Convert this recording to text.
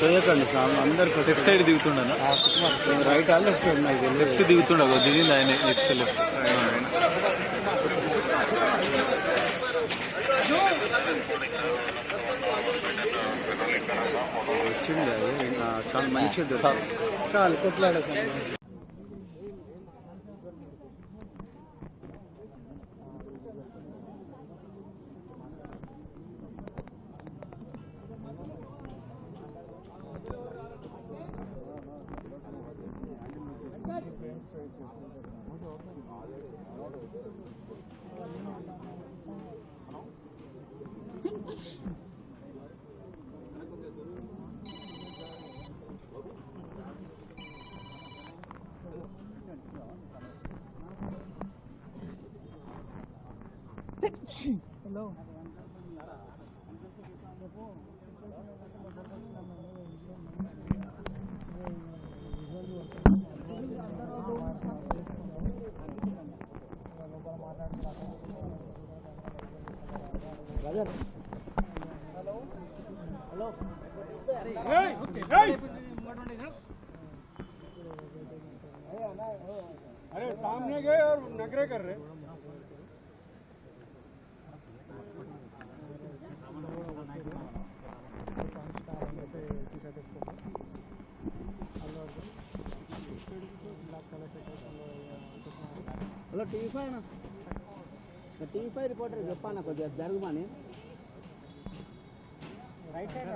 తొయ్యకండి sir అందరు left side దిగుతుండనా? Right ఆ లెఫ్ట్ నాకు లెఫ్ట్ దిగుతుండ దిగింది ఆయన లెఫ్ట్ లెఫ్ట్ వచ్చిండే చాలా మంచిది. చాలు కొట్లాడకండి. Hello. अरे सामने गए और नगरे कर रहे। हेलो टीवी फाइव ना? టీవీ ఫైవ్ రిపోర్టర్ చెప్పాను కొద్దిగా జరుగుమని. Right side